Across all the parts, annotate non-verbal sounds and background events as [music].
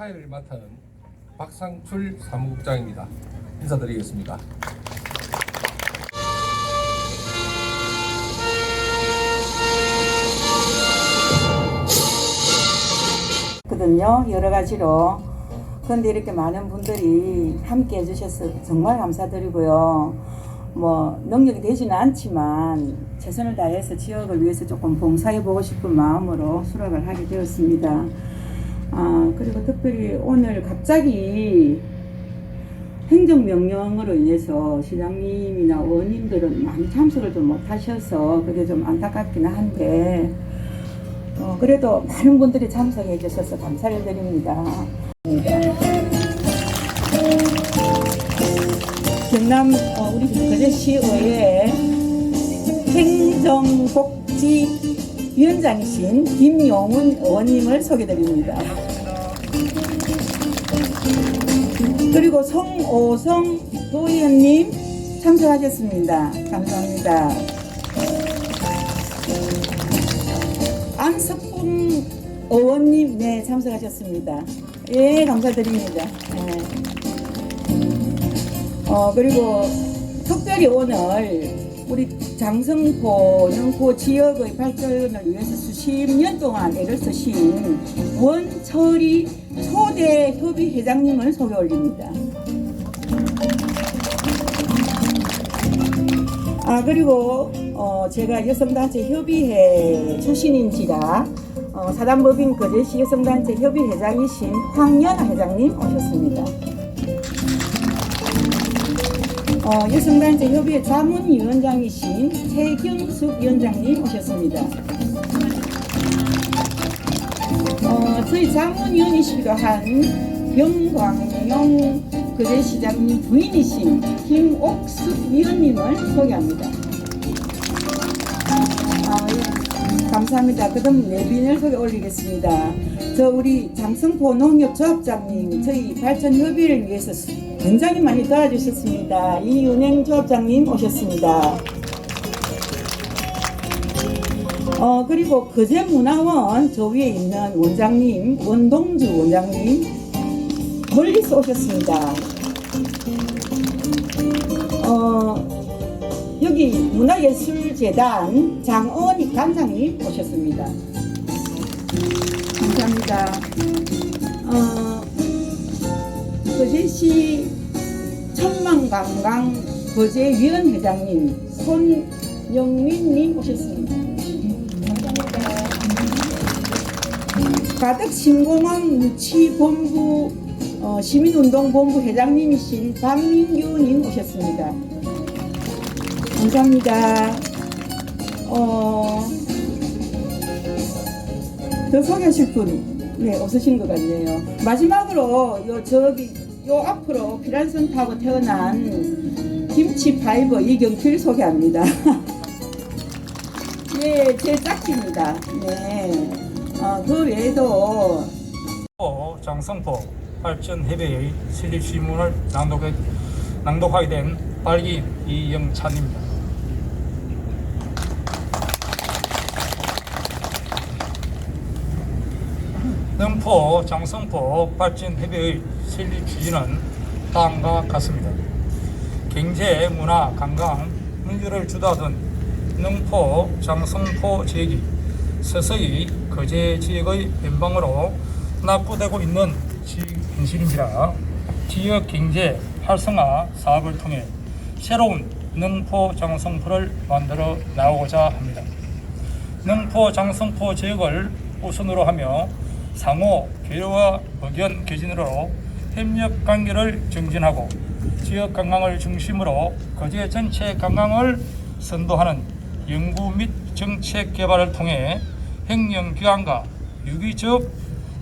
파일을 맡은 박상출 사무국장입니다. 인사드리겠습니다. 거든요 여러 가지로 그런데 이렇게 많은 분들이 함께 해주셔서 정말 감사드리고요 뭐 능력이 되지는 않지만 최선을 다해서 지역을 위해서 조금 봉사해 보고 싶은 마음으로 수락을 하게 되었습니다 아 그리고 특별히 오늘 갑자기 행정명령으로 인해서 시장님이나 의원님들은 많이 참석을 좀 못하셔서 그게 좀 안타깝기는 한데 어, 그래도 많은 분들이 참석해 주셔서 감사를 드립니다. 경남 어, 우리 거제시의회 행정복지 위원장이신 김용훈 의원님을 소개드립니다. 그리고 송오성 도의원님 참석하셨습니다. 감사합니다. 안석훈 의원님 네 참석하셨습니다. 예 감사드립니다. 예. 어 그리고 특별히 오늘 우리 장성포 영포 지역의 발전을 위해서 수십 년 동안 애를 쓰신 원철이 초대 협의 회장님을 소개 올립니다. 아 그리고 어, 제가 여성단체 협의회 출신인지라 어, 사단법인 거제시 여성단체 협의회장이신 황연아 회장님 오셨습니다. 어, 여성단체 협의회 자문위원장이신 최경숙 위원장님 오셨습니다. 어, 저희 자문위원이시기도 한 병광용 거제시장님 부인이신 김옥숙 위원님을 소개합니다. 감사합니다. 그다음 내빈을 소개 올리겠습니다. 저 우리 장성포 농협조합장님 저희 발전 협의를 위해서 수- 굉장히 많이 도와주셨습니다. 이은행 조합장님 오셨습니다. 어 그리고 거제 문화원 저 위에 있는 원장님 원동주 원장님 멀리서 오셨습니다. 어 여기 문화예술재단 장원익 단장님 오셨습니다. 감사합니다. 어, 거제시 천만관광 거제위원회장님 손영민님 오셨습니다. 감사합니다. 가덕 신공항 무치본부 어, 시민운동본부 회장님이신 박민규님 오셨습니다. 감사합니다. 어, 더 소개하실 분, 네, 없으신 것 같네요. 마지막으로, 요, 저기, 요 앞으로 피란선 타고 태어난 김치 파이버 이경필 소개합니다. 예, [laughs] 제 짝집입니다. 네. 어, 그 외에도 또 장성포 발전 협의회의 설립 시문을 낭독해, 낭독하게 된 발기 이영찬입니다. 능포 장성포 발전 협의회의 설립 취지는 다음과 같습니다. 경제, 문화, 관광, 문제를 주도하던 능포, 장성포 지역이 서서히 거제 지역의 변방으로 낙후되고 있는 현실입니다. 지역 경제 활성화 사업을 통해 새로운 능포 장성포를 만들어 나오고자 합니다. 능포 장성포 지역을 우선으로 하며 상호 교류와 의견 개진으로 협력 관계를 증진하고 지역 관광을 중심으로 거제 전체 관광을 선도하는 연구 및 정책 개발을 통해 횡령기관과 유기적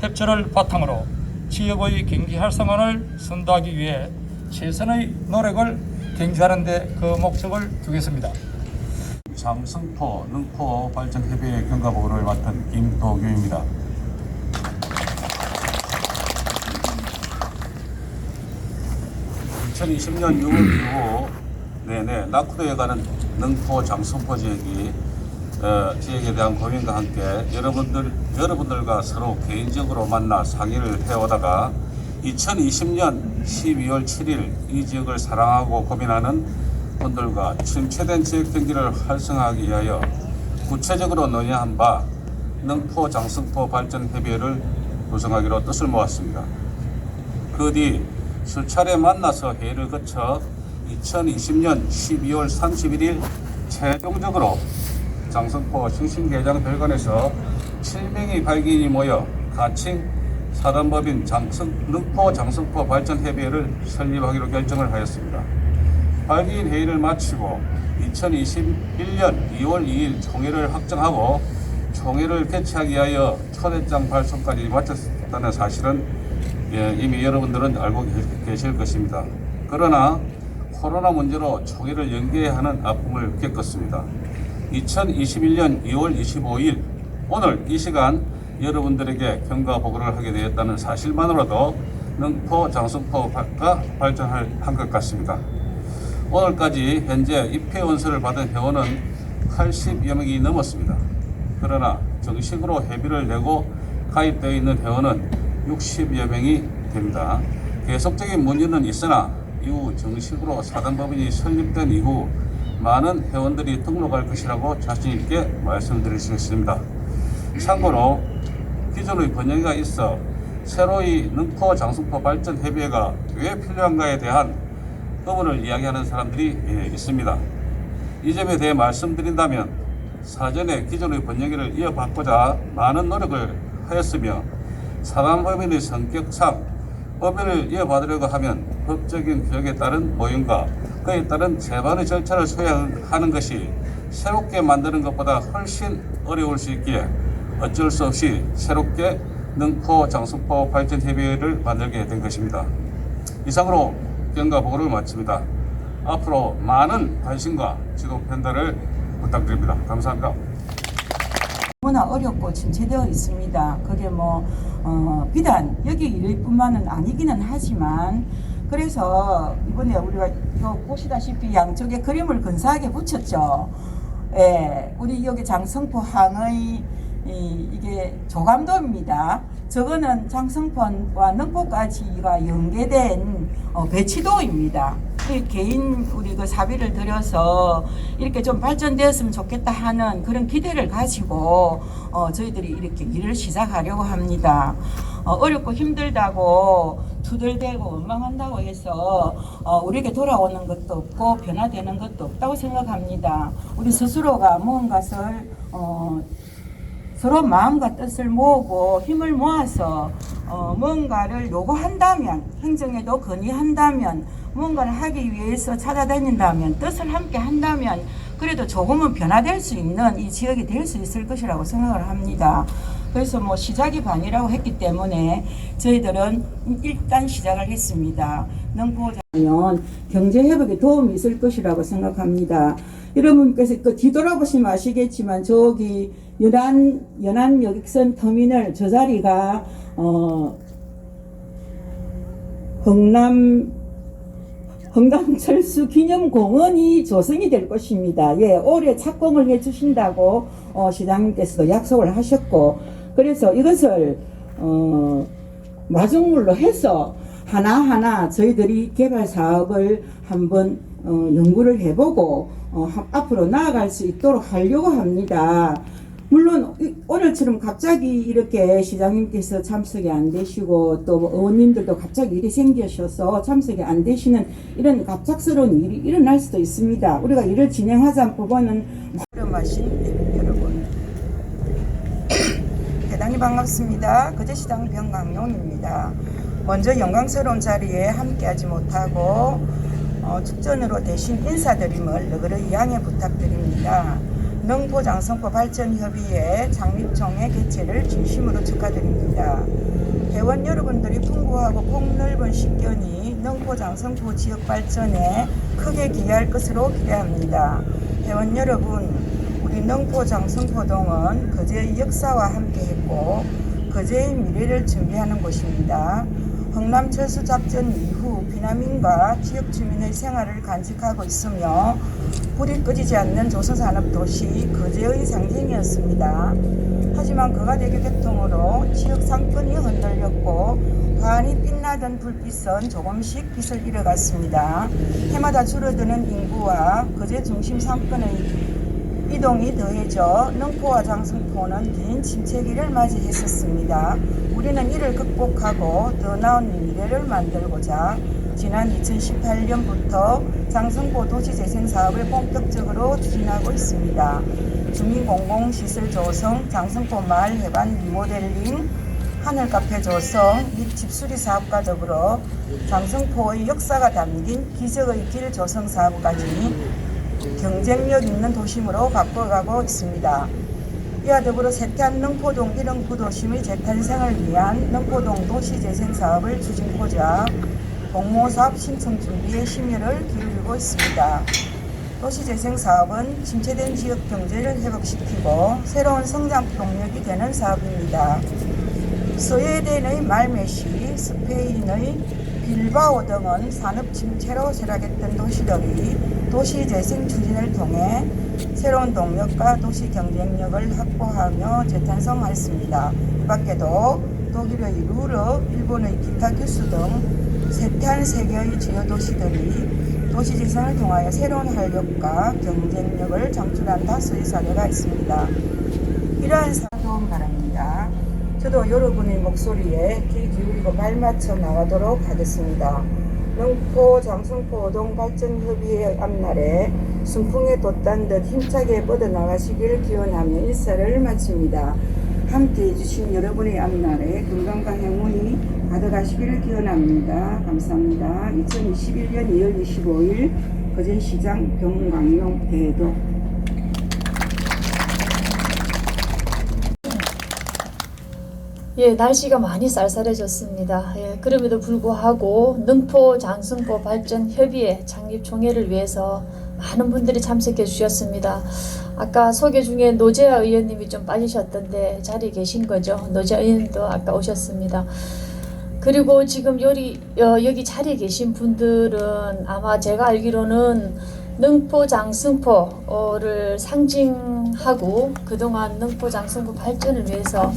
협조를 바탕으로 지역의 경기 활성화를 선도하기 위해 최선의 노력을 경주하는 데 그 목적을 두겠습니다. 장성포 능포 발전협의회 경과보고를 맡은 김도규입니다. (2020년 6월 이후) 내내 낙후되어가는 능포 장성포 지역이 어, 지역에 대한 고민과 함께 여러분들 여러분들과 서로 개인적으로 만나 상의를 해오다가 2020년 12월 7일 이 지역을 사랑하고 고민하는 분들과 침체된 지역 경기를 활성화하기 위하여 구체적으로 논의한 바 능포 장승포 발전 협의회를 구성하기로 뜻을 모았습니다. 그 뒤 수차례 만나서 회의를 거쳐 2020년 12월 31일 최종적으로 장성포 신신계장 별관에서 7명의 발기인이 모여 가칭 사단법인 장성, 능포 장성포 발전협의회를 설립하기로 결정을 하였습니다. 발기인 회의를 마치고 2021년 2월 2일 총회를 확정하고 총회를 개최하기 위하여 초대장 발송까지 마쳤다는 사실은 예, 이미 여러분들은 알고 계실 것입니다. 그러나 코로나 문제로 총회를 연기해야 하는 아픔을 겪었습니다. 2021년 2월 25일 오늘 이 시간 여러분들에게 경과 보고를 하게 되었다는 사실만으로도 능포 장성포가 발전할 한 것 같습니다. 오늘까지 현재 입회 원서를 받은 회원은 80여 명이 넘었습니다. 그러나 정식으로 회비를 내고 가입되어 있는 회원은 60여 명이 됩니다. 계속적인 문제는 있으나 이후 정식으로 사단법인이 설립된 이후 많은 회원들이 등록할 것이라고 자신 있게 말씀드릴 수 있습니다. 참고로 기존의 번영가 있어 새로이 능포 장수포 발전 협의회가 왜 필요한가에 대한 의문을 이야기하는 사람들이 예, 있습니다. 이 점에 대해 말씀드린다면 사전에 기존의 번영기를 이어받고자 많은 노력을 하였으며 사단법인의 성격상 법인을 이어받으려고 하면 법적인 규격에 따른 모임과 그에 따른 재반의 절차를 소화하는 것이 새롭게 만드는 것보다 훨씬 어려울 수 있기에 어쩔 수 없이 새롭게 능포 장수포 발전 협의회를 만들게 된 것입니다. 이상으로 경과 보고를 마칩니다. 앞으로 많은 관심과 지도 편달을 부탁드립니다. 감사합니다. 너무나 어렵고 침체되어 있습니다. 그게 뭐 어, 비단 여기 일뿐만은 아니기는 하지만 그래서 이번에 우리가 이거 보시다시피 양쪽에 그림을 근사하게 붙였죠. 예, 우리 여기 장성포 항의 이, 이게 조감도입니다. 저거는 장성포와 능포까지가 연계된 어, 배치도입니다. 이 개인 우리 그 사비를 들여서 이렇게 좀 발전되었으면 좋겠다 하는 그런 기대를 가지고 어, 저희들이 이렇게 일을 시작하려고 합니다. 어, 어렵고 힘들다고 투덜대고 원망한다고 해서 어, 우리에게 돌아오는 것도 없고 변화되는 것도 없다고 생각합니다. 우리 스스로가 무언가를 어, 서로 마음과 뜻을 모으고 힘을 모아서 어, 뭔가를 요구한다면 행정에도 건의한다면 뭔가를 하기 위해서 찾아다닌다면 뜻을 함께 한다면 그래도 조금은 변화될 수 있는 이 지역이 될 수 있을 것이라고 생각을 합니다. 그래서 뭐 시작이 반이라고 했기 때문에 저희들은 일단 시작을 했습니다. 능포자면 경제 회복에 도움이 있을 것이라고 생각합니다. 여러분께서 그 뒤돌아보시면 아시겠지만 저기 연안 연안 여객선 터미널 저 자리가 어 흥남 흥남철수 기념공원이 조성이 될 것입니다. 예, 올해 착공을 해주신다고 어, 시장님께서도 약속을 하셨고, 그래서 이것을 어, 마중물로 해서 하나하나 저희들이 개발 사업을 한번 어, 연구를 해보고 어, 하- 앞으로 나아갈 수 있도록 하려고 합니다. 물론 이- 오늘처럼 갑자기 이렇게 시장님께서 참석이 안 되시고 또뭐 의원님들도 갑자기 일이 생기셔서 참석이 안 되시는 이런 갑작스러운 일이 일어날 수도 있습니다. 우리가 일을 진행하자 부분은 어려마신 여러분 [coughs] 대단히 반갑습니다. 거제시장 병강용입니다. 먼저 영광스러운 자리에 함께하지 못하고 어, 축전으로 대신 인사드림을 너그러이 양해 부탁드립니다. 능포장성포 발전협의회 장립총회 개최를 진심으로 축하드립니다. 회원 여러분들이 풍부하고 폭넓은 식견이 능포장성포 지역 발전에 크게 기여할 것으로 기대합니다. 회원 여러분, 우리 능포장성포동은 거제의 역사와 함께했고 거제의 미래를 준비하는 곳입니다. 흥남 철수 작전 이후 비난민과 지역 주민의 생활을 간직하고 있으며 불이 꺼지지 않는 조선산업도시 거제의 상징이었습니다. 하지만 거가대교 개통으로 지역 상권이 흔들렸고 환히 빛나던 불빛은 조금씩 빛을 잃어갔습니다. 해마다 줄어드는 인구와 거제 중심 상권의 이동이 더해져 능포와 장승포는 긴 침체기를 맞이했었습니다. 우리는 이를 극복하고 더 나은 미래를 만들고자 지난 2018년부터 장승포 도시재생 사업을 본격적으로 추진하고 있습니다. 주민공공시설 조성, 장승포 마을 해관 리모델링, 하늘 카페 조성 및 집수리 사업과 더불어 장승포의 역사가 담긴 기적의 길 조성 사업까지 경쟁력 있는 도심으로 바꿔가고 있습니다. 이와 더불어 세태한 능포동 1형 구도심의 재탄생을 위한 능포동 도시재생 사업을 추진하고자 공모사업 신청 준비에 심혈을 기울이고 있습니다. 도시재생 사업은 침체된 지역 경제를 회복시키고 새로운 성장 동력이 되는 사업입니다. 스웨덴의 말메시, 스페인의 빌바오 등은 산업 침체로 쇠락했던 도시들이 도시 재생 추진을 통해 새로운 동력과 도시 경쟁력을 확보하며 재탄생하였습니다. 이 밖에도 독일의 루르, 일본의 기타 규수 등 세태한 세계의 주요 도시들이 도시 재생을 통하여 새로운 활력과 경쟁력을 창출한 다수의 사례가 있습니다. 이러한 사도움 바랍니다. 저도 여러분의 목소리에 귀 기울이고 발 맞춰 나가도록 하겠습니다. 능포 장승포 오동 발전 협의회 앞날에 순풍에 돛단 듯 힘차게 뻗어나가시길 기원하며 인사를 마칩니다. 함께 해 주신 여러분의 앞날에 건강과 행운이 가득하시기를 기원합니다. 감사합니다. 2021년 2월 25일 거제시장 병광용 대도 예, 날씨가 많이 쌀쌀해졌습니다. 예, 그럼에도 불구하고 능포 장승포 발전 협의회 창립 총회를 위해서 많은 분들이 참석해 주셨습니다. 아까 소개 중에 노재하 의원님이 좀 빠지셨던데 자리에 계신 거죠? 노재하 의원님도 아까 오셨습니다. 그리고 지금 여기, 어, 여기 자리에 계신 분들은 아마 제가 알기로는 능포 장승포를 상징하고 그동안 능포 장승포 발전을 위해서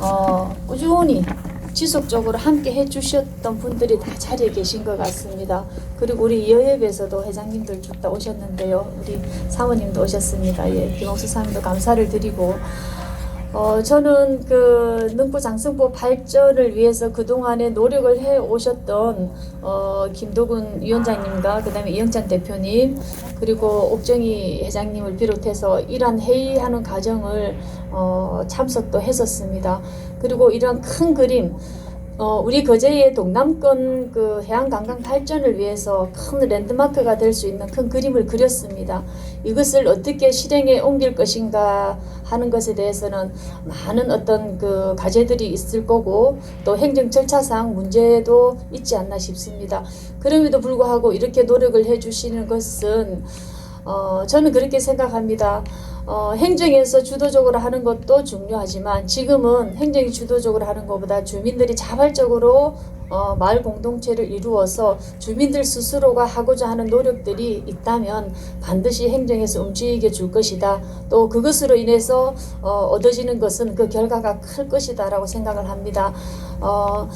어, 꾸준히 지속적으로 함께 해주셨던 분들이 다 자리에 계신 것 같습니다. 그리고 우리 여협에서도 회장님들 쭉 다 오셨는데요. 우리 사모님도 오셨습니다. 예, 김옥수 사모님도 감사를 드리고 어, 저는 그 능포 장승포 발전을 위해서 그동안에 노력을 해 오셨던 어, 김도군 위원장님과 그다음에 이영찬 대표님 그리고 옥정희 회장님을 비롯해서 이러한 회의하는 과정을 어, 참석도 했었습니다. 그리고 이러한 큰 그림 어, 우리 거제의 동남권 그 해안 관광 발전을 위해서 큰 랜드마크가 될 수 있는 큰 그림을 그렸습니다. 이것을 어떻게 실행에 옮길 것인가 하는 것에 대해서는 많은 어떤 그 과제들이 있을 거고 또 행정 절차상 문제도 있지 않나 싶습니다. 그럼에도 불구하고 이렇게 노력을 해주시는 것은 어, 저는 그렇게 생각합니다. 어, 행정에서 주도적으로 하는 것도 중요하지만 지금은 행정이 주도적으로 하는 것보다 주민들이 자발적으로 어, 마을 공동체를 이루어서 주민들 스스로가 하고자 하는 노력들이 있다면 반드시 행정에서 움직여 줄 것이다. 또 그것으로 인해서 어, 얻어지는 것은 그 결과가 클 것이다라고 생각을 합니다. 어,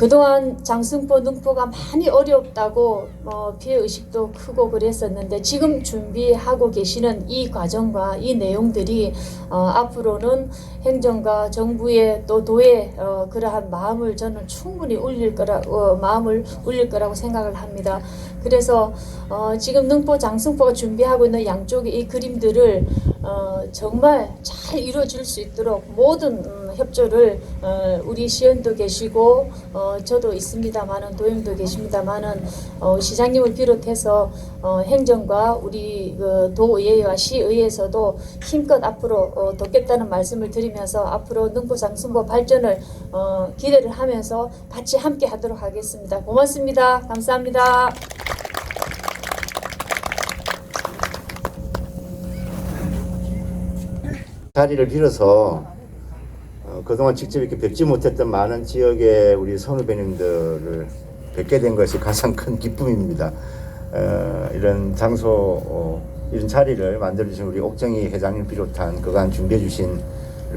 그동안 장승포, 능포가 많이 어렵다고 어, 피해 의식도 크고 그랬었는데 지금 준비하고 계시는 이 과정과 이 내용들이 어, 앞으로는 행정과 정부의 또 도의 어, 그러한 마음을 저는 충분히 울릴 거라 어, 마음을 울릴 거라고 생각을 합니다. 그래서 어, 지금 능포, 장승포가 준비하고 있는 양쪽의 이 그림들을 어, 정말 잘 이루어질 수 있도록 모든 음, 협조를 어, 우리 시연도 계시고 어, 저도 있습니다만은 도영도 계십니다만은 어, 시장님을 비롯해서 어, 행정과 우리 그 도의회와 시의회에서도 힘껏 앞으로 어, 돕겠다는 말씀을 드리면서 앞으로 능포 장승포 발전을 어, 기대를 하면서 같이 함께 하도록 하겠습니다. 고맙습니다. 감사합니다. 자리를 빌어서 어, 어, 그동안 직접 이렇게 뵙지 못했던 많은 지역의 우리 선후배님들을 뵙게 된 것이 가장 큰 기쁨입니다. 어, 이런 장소, 어, 이런 자리를 만들어주신 우리 옥정희 회장님 비롯한 그간 준비해주신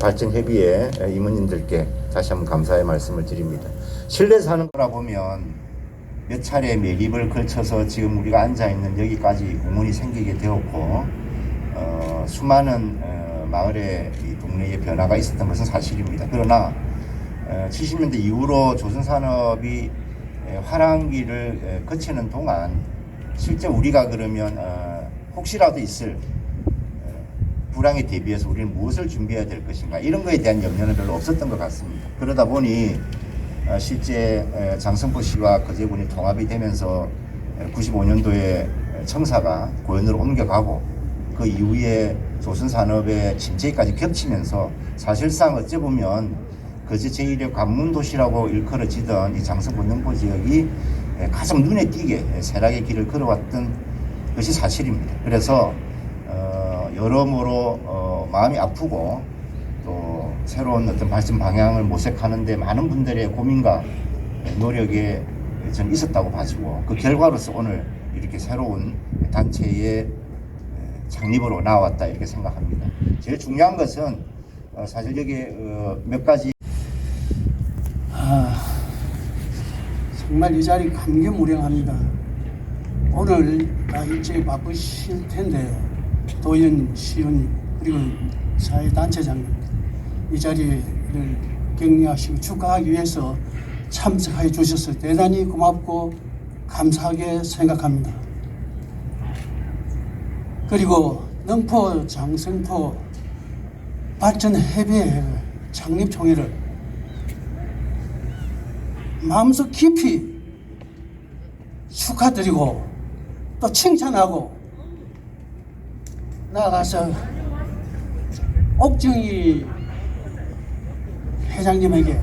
발전협의회 임원님들께 다시 한번 감사의 말씀을 드립니다. 실내 사는 거라 보면 몇 차례 매립을 걸쳐서 지금 우리가 앉아있는 여기까지 공원이 생기게 되었고 어, 수많은 어, 마을의 이 동네의 변화가 있었던 것은 사실입니다. 그러나 어, 70년대 이후로 조선산업이 에, 화랑기를 에, 거치는 동안 실제 우리가 그러면 어, 혹시라도 있을 어, 불황에 대비해서 우리는 무엇을 준비해야 될 것인가 이런 거에 대한 염려는 별로 없었던 것 같습니다. 그러다 보니 어, 실제 에, 장성포 시와 거제군이 통합이 되면서 95년도에 청사가 고현으로 옮겨가고 그 이후에 조선 산업의 침체까지 겹치면서 사실상 어찌 보면 거제 제1의 관문 도시라고 일컬어지던 이 장성포 능포 지역이 에, 가장 눈에 띄게 세락의 길을 걸어왔던 것이 사실입니다. 그래서 어, 여러모로 어, 마음이 아프고 또 새로운 어떤 발전 방향을 모색하는데 많은 분들의 고민과 노력에 저는 있었다고 봐지고 그 결과로서 오늘 이렇게 새로운 단체의 창립으로 나왔다 이렇게 생각합니다. 제일 중요한 것은 어, 사실 여기 어, 몇 가지 아, 정말 이 자리 감개무량합니다. 오늘 다 일찍 바쁘실 텐데 도현 시의원님 그리고 사회단체장님 이 자리를 격려하시고 축하하기 위해서 참석해 주셔서 대단히 고맙고 감사하게 생각합니다. 그리고 능포 장성포 발전 협의회 창립 총회를 마음속 깊이 축하드리고 또 칭찬하고 나아가서 옥정희 회장님에게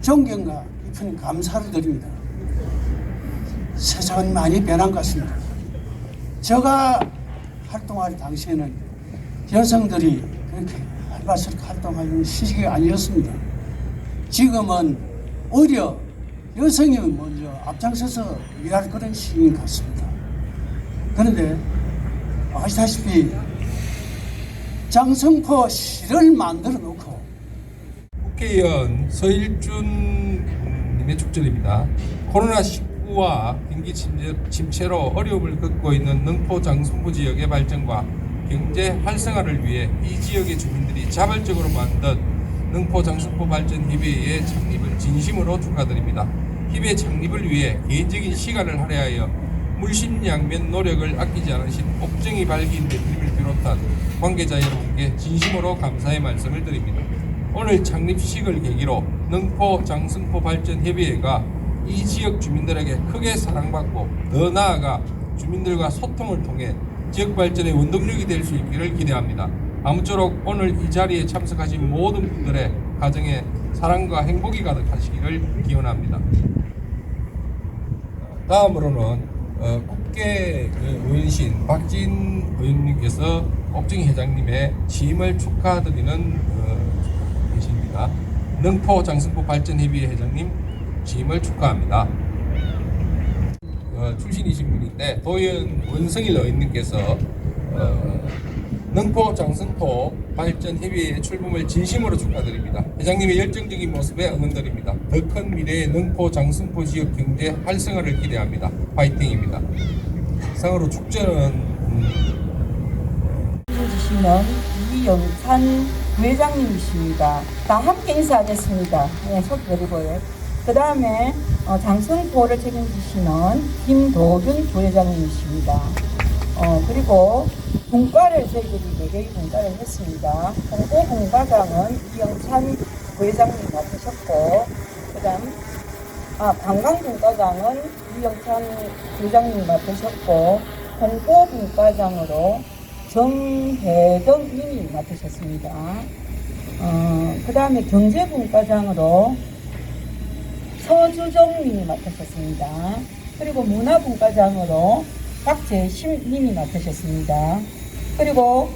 존경과 깊은 감사를 드립니다. 세상은 많이 변한 것 같습니다. 제가 활동할 당시에는 여성들이 그렇게 활발스럽게 활동하는 시기가 아니었습니다. 지금은 오히려 여성이 먼저 앞장서서 일할 그런 시기인 것 같습니다. 그런데 아시다시피 장성포 시를 만들어 놓고 국회의원 서일준 님의 축전입니다. 코로나19 와 경기 침체, 침체로 어려움을 겪고 있는 능포 장sun부 지역의 발전과 경제 활성화를 위해 이 지역의 주민들이 자발적으로 만든 능포 장sun포 발전 협의회의 창립을 진심으로 축하드립니다. 협의 창립을 위해 개인적인 시간을 할애하여 물심양면 노력을 아끼지 않으신 옥정이 발기인 대표님을 비롯한 관계자 여러분께 진심으로 감사의 말씀을 드립니다. 오늘 창립식을 계기로 능포 장승포 발전 협의회가 이 지역 주민들에게 크게 사랑받고 더 나아가 주민들과 소통을 통해 지역 발전의 원동력이 될 수 있기를 기대합니다. 아무쪼록 오늘 이 자리에 참석하신 모든 분들의 가정에 사랑과 행복이 가득하시기를 기원합니다. 다음으로는 어, 국회 그 의원신 박진 의원님께서 옥정희 회장님의 취임을 축하드리는 어, 계십니다. 능포 장승포 발전협의회 회장님 취임을 축하합니다. 어, 출신이신 분인데 도현 원성일 의원님께서 어, 능포 장승포 발전 협의회의 출범을 진심으로 축하드립니다. 회장님의 열정적인 모습에 응원드립니다. 더 큰 미래의 능포 장승포 지역 경제 활성화를 기대합니다. 파이팅입니다. 상으로 축전은 음, 해주시는 이영찬 부회장님이십니다. 다 함께 인사하겠습니다. 네, 소개드리고요. 그 다음에 어, 장성포를 책임지시는 김도균 부회장님이십니다. 어, 그리고 분과를 저희들이 4개의 분과를 했습니다. 홍보 분과장은 이영찬 부회장님 맡으셨고, 그 다음, 아, 관광분과장은 이영찬 부회장님 맡으셨고, 홍보분과장으로 정혜경 님이 맡으셨습니다. 어, 그 다음에 경제분과장으로 서주정 님이 맡으셨습니다. 그리고 문화분과장으로 박재심 님이 맡으셨습니다. 그리고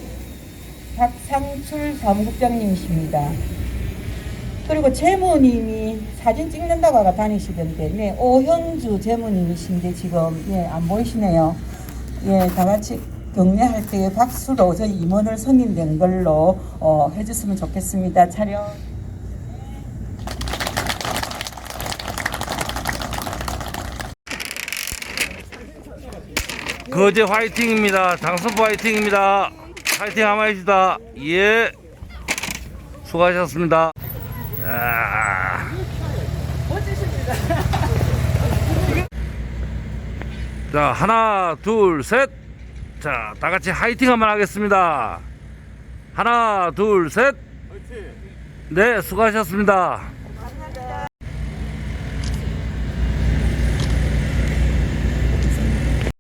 박상출 사무국장님이십니다. 그리고 재무님이 사진 찍는다고 다니시던데, 네, 오형주 재무님이신데 지금 예, 안 보이시네요. 예, 다 같이 경례할 때 박수로 저희 임원을 선임된 걸로 어, 해줬으면 좋겠습니다. 촬영. 거제 화이팅입니다. 장선포 화이팅입니다. 화이팅 한번 해주다. 예. 수고하셨습니다. 야. 자, 하나, 둘, 셋. 자, 다 같이 화이팅 한번 하겠습니다. 하나, 둘, 셋. 네, 수고하셨습니다.